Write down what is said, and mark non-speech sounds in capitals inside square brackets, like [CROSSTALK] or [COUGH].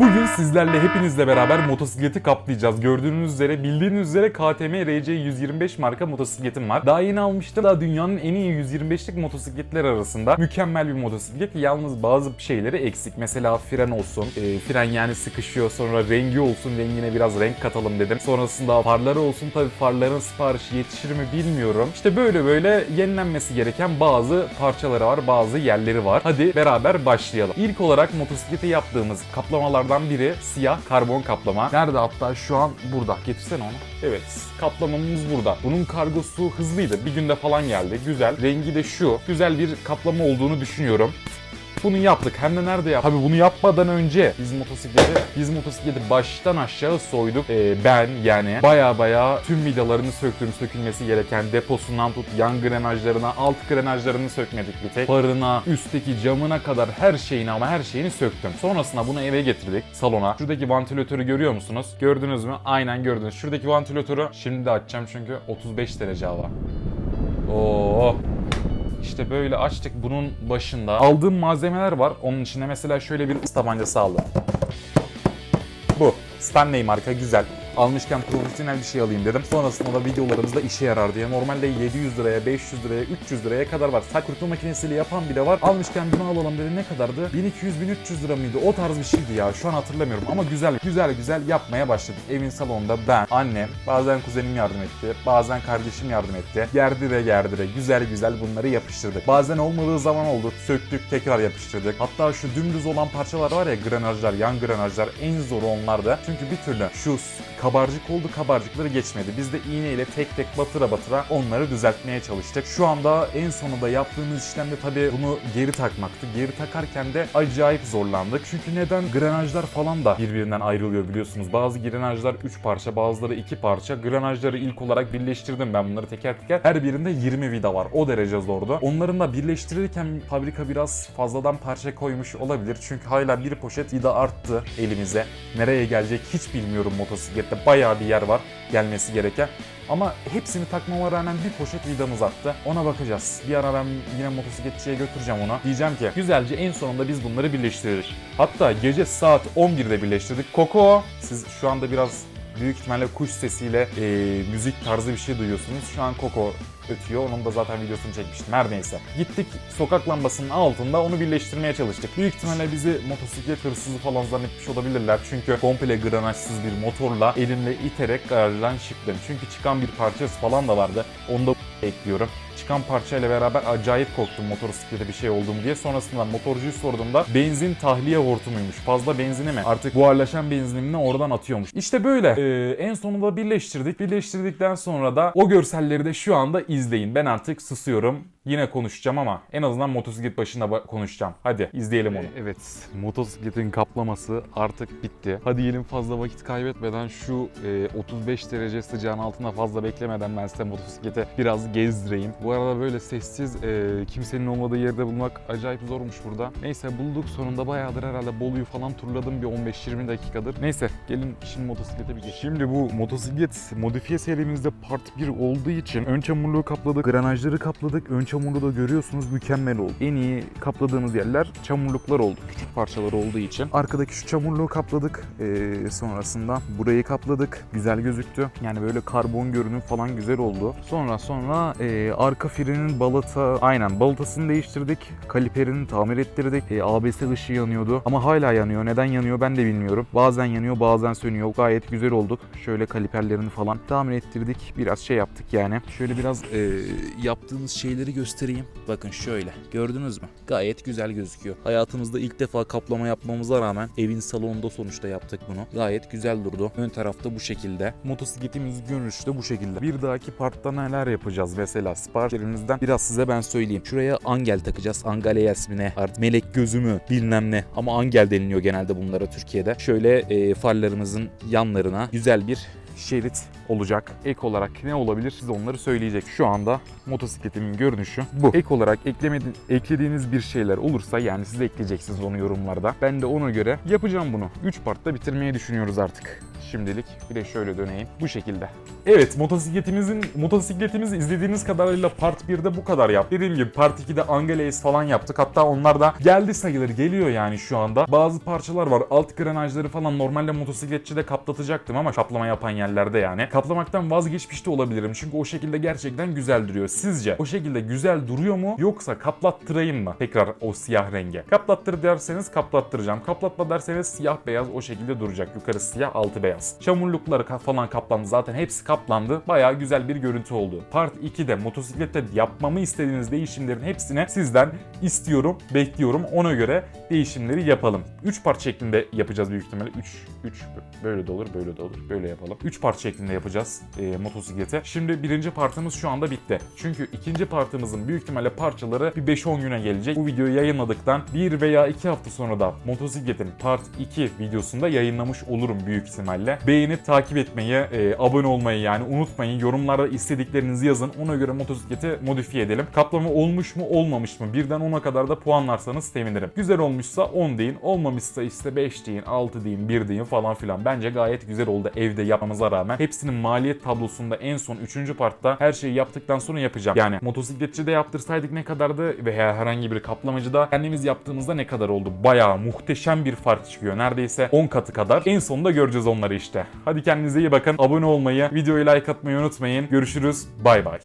Bugün sizlerle hepinizle beraber motosikleti kaplayacağız. Gördüğünüz üzere bildiğiniz üzere KTM RC 125 marka motosikletim var. Daha yeni almıştım. Daha dünyanın en iyi 125'lik motosikletler arasında mükemmel bir motosiklet. Yalnız bazı şeyleri eksik. Mesela fren olsun. E, fren yani sıkışıyor. Sonra rengi olsun. Rengine biraz renk katalım dedim. Sonrasında farları olsun. Tabii farların siparişi yetişir mi bilmiyorum. İşte böyle böyle yenilenmesi gereken bazı parçaları var. Bazı yerleri var. Hadi beraber başlayalım. İlk olarak motosiklete yaptığımız kaplamalardan biri siyah karbon kaplama. Nerede hatta şu an burada. Getirsene onu. Evet kaplamamız burada. Bunun kargosu hızlıydı. Bir günde falan geldi. Güzel. Rengi de şu. Güzel bir kaplama olduğunu düşünüyorum. Bunu yaptık. Hem de nerede yaptık? Tabii bunu yapmadan önce biz motosikleti biz motosikleti baştan aşağı soyduk. Ee, ben yani baya baya tüm vidalarını söktüm. Sökülmesi gereken deposundan tut yan grenajlarına, alt grenajlarını sökmedik bir tek. Farına, üstteki camına kadar her şeyini ama her şeyini söktüm. Sonrasında bunu eve getirdik salona. Şuradaki vantilatörü görüyor musunuz? Gördünüz mü? Aynen gördünüz. Şuradaki vantilatörü şimdi de açacağım çünkü 35 derece hava. Oo. İşte böyle açtık bunun başında. Aldığım malzemeler var. Onun içinde mesela şöyle bir ıs tabancası aldım. Bu. Stanley marka güzel. Almışken profesyonel bir şey alayım dedim. Sonrasında da videolarımızda işe yarar diye. Normalde 700 liraya, 500 liraya, 300 liraya kadar var. Saç kurutma makinesiyle yapan bile var. Almışken bunu alalım dedi. Ne kadardı? 1200-1300 lira mıydı? O tarz bir şeydi ya. Şu an hatırlamıyorum ama güzel güzel güzel yapmaya başladık. Evin salonunda ben, annem, bazen kuzenim yardım etti. Bazen kardeşim yardım etti. Gerdire gerdire güzel güzel bunları yapıştırdık. Bazen olmadığı zaman oldu. Söktük tekrar yapıştırdık. Hatta şu dümdüz olan parçalar var ya granajlar, yan granajlar en zoru onlardı. Çünkü bir türlü şu kabarcık oldu kabarcıkları geçmedi. Biz de iğneyle tek tek batıra batıra onları düzeltmeye çalıştık. Şu anda en sonunda yaptığımız işlemde tabii bunu geri takmaktı. Geri takarken de acayip zorlandık. Çünkü neden? Granajlar falan da birbirinden ayrılıyor biliyorsunuz. Bazı granajlar 3 parça bazıları 2 parça. Granajları ilk olarak birleştirdim ben bunları teker teker. Her birinde 20 vida var. O derece zordu. Onların da birleştirirken fabrika biraz fazladan parça koymuş olabilir. Çünkü hala bir poşet vida arttı elimize. Nereye gelecek hiç bilmiyorum motosiklette. Bayağı bir yer var gelmesi gereken. Ama hepsini takmama rağmen bir poşet vidamız attı. Ona bakacağız. Bir ara ben yine motosikletçiye götüreceğim onu. Diyeceğim ki güzelce en sonunda biz bunları birleştiririz. Hatta gece saat 11'de birleştirdik. Koko siz şu anda biraz büyük ihtimalle kuş sesiyle e, müzik tarzı bir şey duyuyorsunuz. Şu an Koko ötüyor. Onun da zaten videosunu çekmiştim. Her neyse. Gittik sokak lambasının altında onu birleştirmeye çalıştık. Büyük ihtimalle bizi motosiklet hırsızı falan zannetmiş olabilirler. Çünkü komple granajsız bir motorla elimle iterek garajdan çıktım. Çünkü çıkan bir parçası falan da vardı. Onu da [LAUGHS] ekliyorum. Çıkan parçayla beraber acayip korktum motosiklete bir şey oldum diye. Sonrasında motorcuyu sorduğumda benzin tahliye hortumuymuş. Fazla benzini mi? Artık buharlaşan benzinini oradan atıyormuş. İşte böyle. Ee, en sonunda birleştirdik. Birleştirdikten sonra da o görselleri de şu anda izleyin. Ben artık susuyorum. Yine konuşacağım ama en azından motosiklet başında ba- konuşacağım. Hadi izleyelim onu. Evet, motosikletin kaplaması artık bitti. Hadi gelin fazla vakit kaybetmeden şu e, 35 derece sıcağın altında fazla beklemeden ben size motosiklete biraz gezdireyim. Bu arada böyle sessiz e, kimsenin olmadığı yerde bulmak acayip zormuş burada. Neyse bulduk sonunda bayağıdır herhalde Bolu'yu falan turladım bir 15-20 dakikadır. Neyse gelin şimdi motosiklete bir geç. Şimdi bu motosiklet modifiye serimizde part 1 olduğu için ön çamurluğu kapladık, granajları kapladık. Ön çamurluğu da görüyorsunuz mükemmel oldu. En iyi kapladığımız yerler çamurluklar oldu. Küçük parçalar olduğu için. Arkadaki şu çamurluğu kapladık. Ee, sonrasında burayı kapladık. Güzel gözüktü. Yani böyle karbon görünüm falan güzel oldu. Sonra sonra e, arka frenin balata aynen balatasını değiştirdik. Kaliperini tamir ettirdik. E, ABS ışığı yanıyordu. Ama hala yanıyor. Neden yanıyor ben de bilmiyorum. Bazen yanıyor bazen sönüyor. Gayet güzel olduk. Şöyle kaliperlerini falan tamir ettirdik. Biraz şey yaptık yani. Şöyle biraz e, yaptığımız şeyleri göstereyim. Bakın şöyle. Gördünüz mü? Gayet güzel gözüküyor. Hayatımızda ilk defa kaplama yapmamıza rağmen evin salonunda sonuçta yaptık bunu. Gayet güzel durdu. Ön tarafta bu şekilde. Motosikletimiz görünüşü de bu şekilde. Bir dahaki partta neler yapacağız mesela siparişlerimizden biraz size ben söyleyeyim. Şuraya angel takacağız. Angale ismine artık melek gözümü bilmem ne. Ama angel deniliyor genelde bunlara Türkiye'de. Şöyle e, farlarımızın yanlarına güzel bir şerit olacak. Ek olarak ne olabilir size onları söyleyecek. Şu anda motosikletimin görünüşü bu. Ek olarak eklemedi, eklediğiniz bir şeyler olursa yani siz ekleyeceksiniz onu yorumlarda. Ben de ona göre yapacağım bunu. 3 partta bitirmeyi düşünüyoruz artık. Şimdilik. Bir de şöyle döneyim. Bu şekilde. Evet motosikletimizin motosikletimizi izlediğiniz kadarıyla part 1'de bu kadar yap. Dediğim gibi part 2'de Angeleis falan yaptık. Hatta onlar da geldi sayılır geliyor yani şu anda. Bazı parçalar var. Alt grenajları falan normalde motosikletçide kaplatacaktım ama kaplama yapan yerlerde yani. Kaplamaktan vazgeçmiş de olabilirim. Çünkü o şekilde gerçekten güzel duruyor. Sizce o şekilde güzel duruyor mu yoksa kaplattırayım mı tekrar o siyah renge? Kaplattır derseniz kaplattıracağım. Kaplatma derseniz siyah beyaz o şekilde duracak. Yukarı siyah altı beyaz. Çamurlukları ka- falan kaplandı. Zaten hepsi kaplandı. Bayağı güzel bir görüntü oldu. Part 2'de motosiklette yapmamı istediğiniz değişimlerin hepsini sizden istiyorum, bekliyorum. Ona göre değişimleri yapalım. 3 part şeklinde yapacağız büyük ihtimalle. 3 3 böyle de olur, böyle de olur. Böyle yapalım. 3 part şeklinde yapacağız e, motosiklete. Şimdi birinci partımız şu anda bitti. Çünkü ikinci partımızın büyük ihtimalle parçaları bir 5-10 güne gelecek. Bu videoyu yayınladıktan 1 veya 2 hafta sonra da motosikletin part 2 videosunda yayınlamış olurum büyük ihtimalle. Beğenip takip etmeyi, e, abone olmayı yani unutmayın. Yorumlarda istediklerinizi yazın. Ona göre motosikleti modifiye edelim. Kaplama olmuş mu olmamış mı? Birden 10'a kadar da puanlarsanız sevinirim. Güzel olmuşsa 10 deyin. Olmamışsa işte 5 deyin, 6 deyin, 1 deyin falan filan. Bence gayet güzel oldu evde yapmamıza rağmen. Hepsinin maliyet tablosunda en son 3. partta her şeyi yaptıktan sonra yapacağım. Yani motosikletçide yaptırsaydık ne kadardı veya herhangi bir kaplamacıda kendimiz yaptığımızda ne kadar oldu? Bayağı muhteşem bir fark çıkıyor. Neredeyse 10 katı kadar. En sonunda göreceğiz onları işte. Hadi kendinize iyi bakın. Abone olmayı, videoyu like atmayı unutmayın. Görüşürüz. Bay bay.